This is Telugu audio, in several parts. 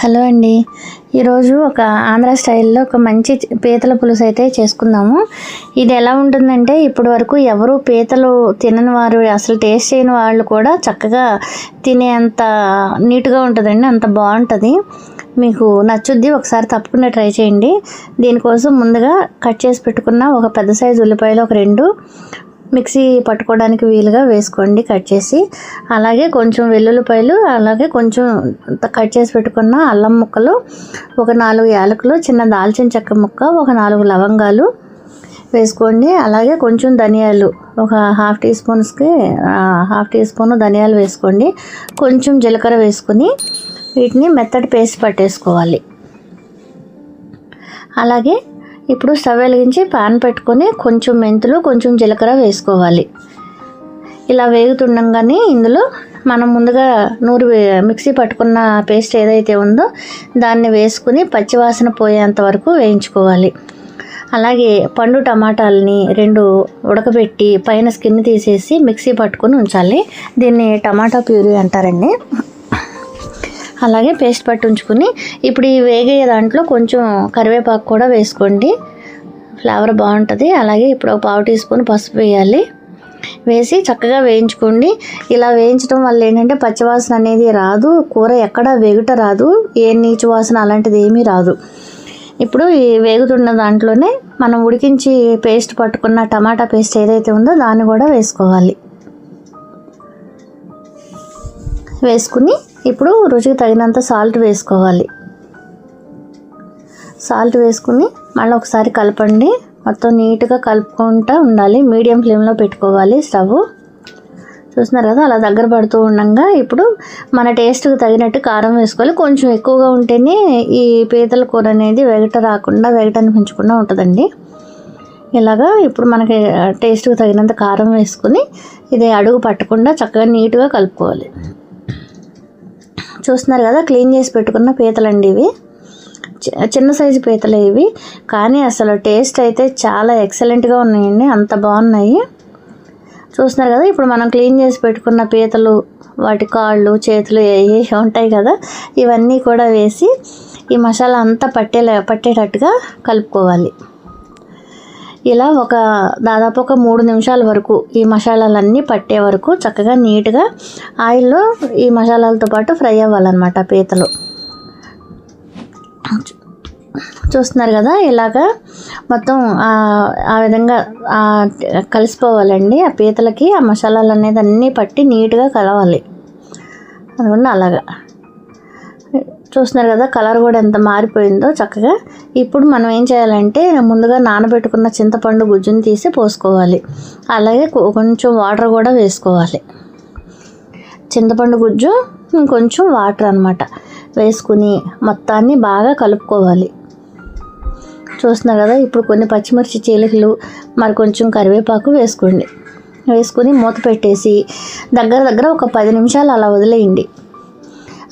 హలో అండి. ఈరోజు ఒక ఆంధ్ర స్టైల్లో ఒక మంచి పీతల పులుసు అయితే చేసుకుందాము. ఇది ఎలా ఉంటుందంటే ఇప్పటి వరకు ఎవరు పీతలు తినని వారు అసలు టేస్ట్ చేయని వాళ్ళు కూడా చక్కగా తినే అంత నీట్గా ఉంటుందండి అంత బాగుంటుంది. మీకు నచ్చుద్ది ఒకసారి తప్పకుండా ట్రై చేయండి. దీనికోసం ముందుగా కట్ చేసి పెట్టుకున్న ఒక పెద్ద సైజు ఉల్లిపాయలు ఒక రెండు మిక్సీ పట్టుకోవడానికి వీలుగా వేసుకోండి కట్ చేసి. అలాగే కొంచెం వెల్లుల్లిపాయలు అలాగే కొంచెం కట్ చేసి పెట్టుకున్న అల్లం ముక్కలు ఒక నాలుగు యాలకులు చిన్న దాల్చిన చెక్క ముక్క ఒక నాలుగు లవంగాలు వేసుకోండి. అలాగే కొంచెం ధనియాలు ఒక half tea స్పూన్స్కి half teaspoon ధనియాలు వేసుకోండి. కొంచెం జీలకర్ర వేసుకుని వీటిని మెత్తటి పేస్ట్ పట్టేసుకోవాలి. అలాగే ఇప్పుడు స్టవ్ వెలిగించి పాన్ పెట్టుకొని కొంచెం మెంతులు కొంచెం జీలకర్ర వేసుకోవాలి. ఇలా వేగుతుండగానే ఇందులో మనం ముందుగా నూరు మిక్సీ పట్టుకున్న పేస్ట్ ఏదైతే ఉందో దాన్ని వేసుకుని పచ్చివాసన పోయేంత వరకు వేయించుకోవాలి. అలాగే పండు టమాటాలని రెండు ఉడకబెట్టి పైన స్కిన్ తీసేసి మిక్సీ పట్టుకొని ఉంచాలి. దీన్ని టమాటా ప్యూరీ అంటారండి. అలాగే పేస్ట్ పట్టి ఉంచుకుని ఇప్పుడు ఈ వేగే దాంట్లో కొంచెం కరివేపాకు కూడా వేసుకోండి. ఫ్లేవర్ బాగుంటుంది. అలాగే ఇప్పుడు ఒక పావు టీ స్పూన్ పసుపు వేయాలి. వేసి చక్కగా వేయించుకోండి. ఇలా వేయించడం వల్ల ఏంటంటే పచ్చివాసన అనేది రాదు. కూర ఎక్కడ వేగుట రాదు. ఏ నీచు వాసన అలాంటిది ఏమీ రాదు. ఇప్పుడు ఈ వేగుతున్న దాంట్లోనే మనం ఉడికించి పేస్ట్ పట్టుకున్న టమాటా పేస్ట్ ఏదైతే ఉందో దాన్ని కూడా వేసుకోవాలి. వేసుకుని ఇప్పుడు రుచికి తగినంత సాల్ట్ వేసుకోవాలి. సాల్ట్ వేసుకుని మళ్ళీ ఒకసారి కలపండి. మొత్తం నీట్గా కలుపుకుంటూ ఉండాలి. మీడియం ఫ్లేమ్లో పెట్టుకోవాలి స్టవ్. చూస్తున్నారు కదా అలా దగ్గర పడుతూ ఉండగా ఇప్పుడు మన టేస్ట్కి తగినట్టు కారం వేసుకోవాలి. కొంచెం ఎక్కువగా ఉంటేనే ఈ పీతల కూర అనేది వెగట రాకుండా వెగట అనిపించకుండా ఉంటుందండి. ఇలాగా ఇప్పుడు మనకి టేస్ట్కి తగినంత కారం వేసుకుని ఇది అడుగు పట్టకుండా చక్కగా నీట్గా కలుపుకోవాలి. చూస్తున్నారు కదా క్లీన్ చేసి పెట్టుకున్న పీతలండి ఇవి. చిన్న సైజు పీతలే ఇవి. కానీ అసలు టేస్ట్ అయితే చాలా ఎక్సలెంట్గా ఉన్నాయండి. అంత బాగున్నాయి. చూస్తున్నారు కదా ఇప్పుడు మనం క్లీన్ చేసి పెట్టుకున్న పీతలు వాటి కాళ్ళు చేతులు ఏ ఉంటాయి కదా ఇవన్నీ కూడా వేసి ఈ మసాలా అంతా పట్టేలా పట్టేటట్టుగా కలుపుకోవాలి. ఇలా ఒక దాదాపు ఒక మూడు నిమిషాల వరకు ఈ మసాలాలన్నీ పట్టే వరకు చక్కగా నీట్గా ఆయిల్లో ఈ మసాలాలతో పాటు ఫ్రై అవ్వాలన్నమాట పీతలు. చూస్తున్నారు కదా ఇలాగా మొత్తం ఆ విధంగా కలిసిపోవాలండి. ఆ పీతలకి ఆ మసాలాలు అనేది అన్నీ పట్టి నీట్గా కలవాలి. అనుకున్నా అలాగా. చూస్తున్నారు కదా కలర్ కూడా ఎంత మారిపోయిందో చక్కగా. ఇప్పుడు మనం ఏం చేయాలంటే ముందుగా నానబెట్టుకున్న చింతపండు గుజ్జుని తీసి పోసుకోవాలి. అలాగే కొంచెం వాటర్ కూడా వేసుకోవాలి. చింతపండు గుజ్జు కొంచెం వాటర్ అనమాట వేసుకుని మొత్తాన్ని బాగా కలుపుకోవాలి. చూస్తున్నారు కదా ఇప్పుడు కొన్ని పచ్చిమిర్చి చీలికలు మరి కొంచెం కరివేపాకు వేసుకోండి. వేసుకుని మూత పెట్టేసి దగ్గర దగ్గర ఒక పది నిమిషాలు అలా వదిలేయండి.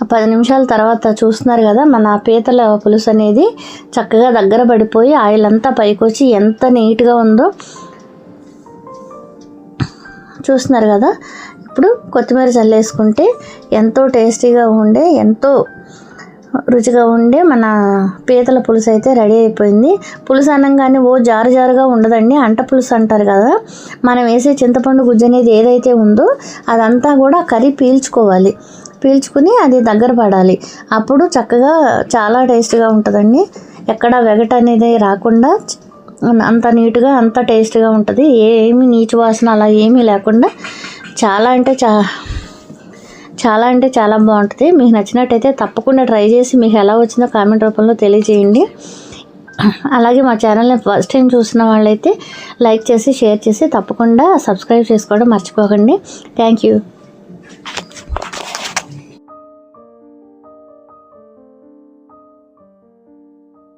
పది నిమిషాల తర్వాత చూస్తున్నారు కదా మన పీతల పులుసు అనేది చక్కగా దగ్గర పడిపోయి ఆయిల్ అంతా పైకి వచ్చి ఎంత నీట్గా ఉందో. చూస్తున్నారు కదా? ఇప్పుడు కొత్తిమీర చల్లేసుకుంటే ఎంతో టేస్టీగా ఉండే ఎంతో రుచిగా ఉండే మన పీతల పులుసు అయితే రెడీ అయిపోయింది. పులుసు అనగానే ఓ జారు జారుగా ఉండదండి. అంట పులుసు అంటారు కదా? మనం వేసే చింతపండు గుజ్జు అనేది ఏదైతే ఉందో అదంతా కూడా కర్రీ పీల్చుకోవాలి. పీల్చుకుని అది దగ్గర పడాలి. అప్పుడు చక్కగా చాలా టేస్ట్గా ఉంటుందండి. ఎక్కడ వెగట అనేది రాకుండా అంత నీట్గా అంత టేస్ట్గా ఉంటుంది. ఏమి నీచు వాసన అలా ఏమీ లేకుండా చాలా అంటే చా చాలా అంటే చాలా బాగుంటుంది. మీకు నచ్చినట్టయితే తప్పకుండా ట్రై చేసి మీకు ఎలా వచ్చిందో కామెంట్ రూపంలో తెలియజేయండి. అలాగే మా ఛానల్ని ఫస్ట్ టైం చూసిన వాళ్ళైతే లైక్ చేసి షేర్ చేసి తప్పకుండా సబ్స్క్రైబ్ చేసుకోవడం మర్చిపోకండి. Thank you.